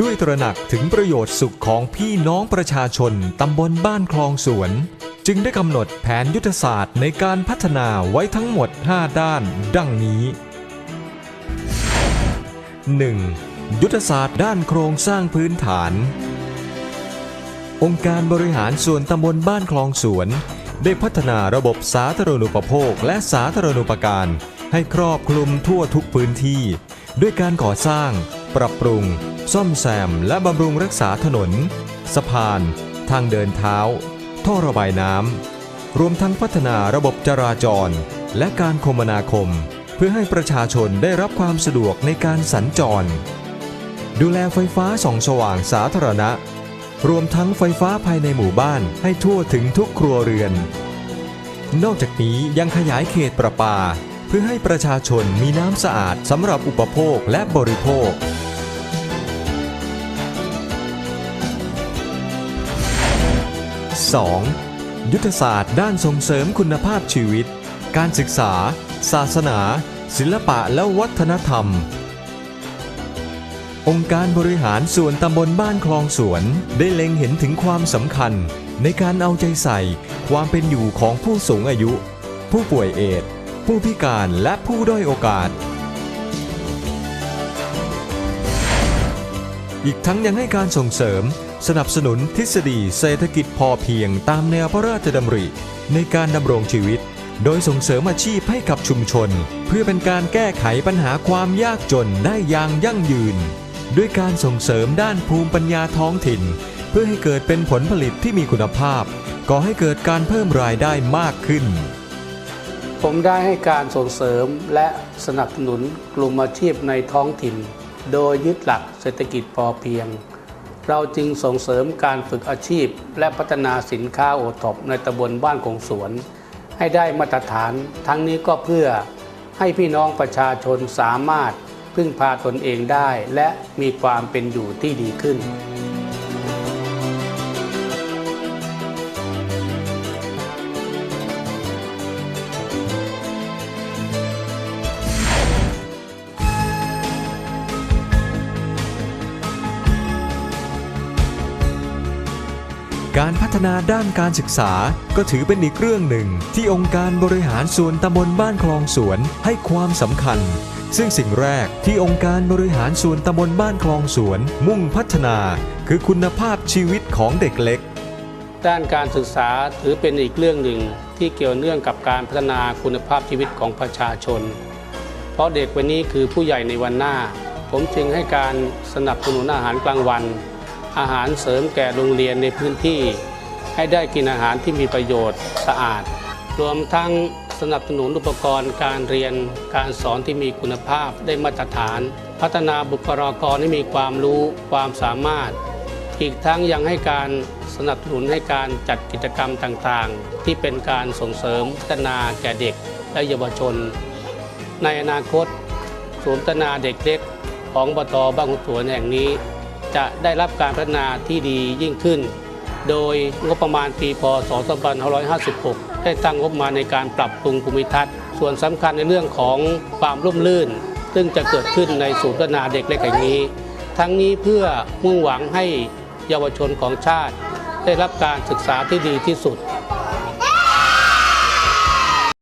ด้วยตระหนักถึงประโยชน์สุขของพี่น้องประชาชนตำบลบ้านคลองสวน จึงได้กำหนดแผนยุทธศาสตร์ในการพัฒนาไว้ทั้งหมด 5 ด้าน ดังนี้ 1. ยุทธศาสตร์ด้านโครงสร้างพื้นฐาน องค์การบริหารส่วนตำบลบ้านคลองสวน ได้พัฒนาระบบสาธารณูปโภคและสาธารณูปการ ให้ครอบคลุมทั่วทุกพื้นที่ ด้วยการก่อสร้าง ปรับปรุง ซ่อมแซม และบำรุงรักษาถนน สะพาน ทางเดินเท้า ท่อระบายน้ำ รวมทั้งพัฒนาระบบจราจร และการคมนาคม เพื่อให้ประชาชนได้รับความสะดวกในการสัญจร ดูแลไฟฟ้าส่องสว่างสาธารณะ รวมทั้งไฟฟ้าภายในหมู่บ้านให้ทั่วถึงทุกครัวเรือน นอกจากนี้ยังขยายเขตประปาเพื่อให้ประชาชนมีน้ำสะอาดสำหรับอุปโภคและบริโภค 2. ยุทธศาสตร์ด้านส่งเสริมคุณภาพชีวิต การศึกษา ศาสนา ศิลปะและวัฒนธรรม องค์การบริหารส่วนตำบลบ้านคลองสวน ได้เล็งเห็นถึงความสำคัญ ในการเอาใจใส่ ความเป็นอยู่ของผู้สูงอายุ ผู้ป่วยเอดผู้พิการและผู้ด้อยโอกาสอีกทั้งยังให้การส่งเสริม สนับสนุนทฤษฎีเศรษฐกิจพอเพียงตามแนวพระราชดำริ ในการดำรงชีวิต โดยส่งเสริมอาชีพให้กับชุมชน เพื่อเป็นการแก้ไขปัญหาความยากจนได้อย่างยั่งยืน ด้วยการส่งเสริมด้านภูมิปัญญาท้องถิ่น เพื่อให้เกิดเป็นผลผลิตที่มีคุณภาพก่อให้เกิดการเพิ่มรายได้มากขึ้น ผมได้ให้การส่งเสริมและสนับสนุนกลุ่มอาชีพในท้องถิ่น โดยยึดหลักเศรษฐกิจพอเพียง เราจึงส่งเสริมการฝึกอาชีพ และพัฒนาสินค้าโอท็อปในตำบลบ้านคงสวน ให้ได้มาตรฐาน ทั้งนี้ก็เพื่อให้พี่น้องประชาชนสามารถพึ่งพาตนเองได้ และมีความเป็นอยู่ที่ดีขึ้น การพัฒนาด้านการศึกษาก็ถือเป็นอีกเรื่องหนึ่ง ที่องค์การบริหารส่วนตำบลบ้านคลองสวนให้ความสำคัญ ซึ่งสิ่งแรกที่องค์การบริหารส่วนตำบลบ้านคลองสวน มุ่งพัฒนา คือคุณภาพชีวิตของเด็กเล็ก ด้านการศึกษาถือเป็นอีกเรื่องหนึ่งที่เกี่ยวเนื่องกับการพัฒนาคุณภาพชีวิตของประชาชน เพราะเด็กวันนี้คือผู้ใหญ่ในวันหน้า ผมจึงให้การสนับสนุนอาหารกลางวัน อาหารเสริมแก่โรงเรียนในพื้นที่ ให้ได้กินอาหารที่มีประโยชน์สะอาด รวมทั้งสนับสนุนอุปกรณ์การเรียนการสอนที่มีคุณภาพได้มาตรฐาน พัฒนาบุคลากรให้มีความรู้ความสามารถ อีกทั้งยังให้การสนับสนุนให้การจัดกิจกรรมต่างๆ ที่เป็นการส่งเสริมพัฒนาแก่เด็กและเยาวชน ในอนาคตศูนย์พัฒนาเด็กเล็กของบตบ้านขุนสวนแห่งนี้ จะได้รับการพัฒนาที่ดียิ่งขึ้น โดยงบประมาณปีพศ 2556 ได้ตั้งงบมาในการปรับปรุงภูมิทัศน์ ส่วนสำคัญในเรื่องของความร่มรื่น ซึ่งจะเกิดขึ้นในศูนย์พัฒนาเด็กเล็กแห่งนี้ ทั้งนี้เพื่อมุ่งหวังให้เยาวชนของชาติ ได้รับการศึกษาที่ดีที่สุด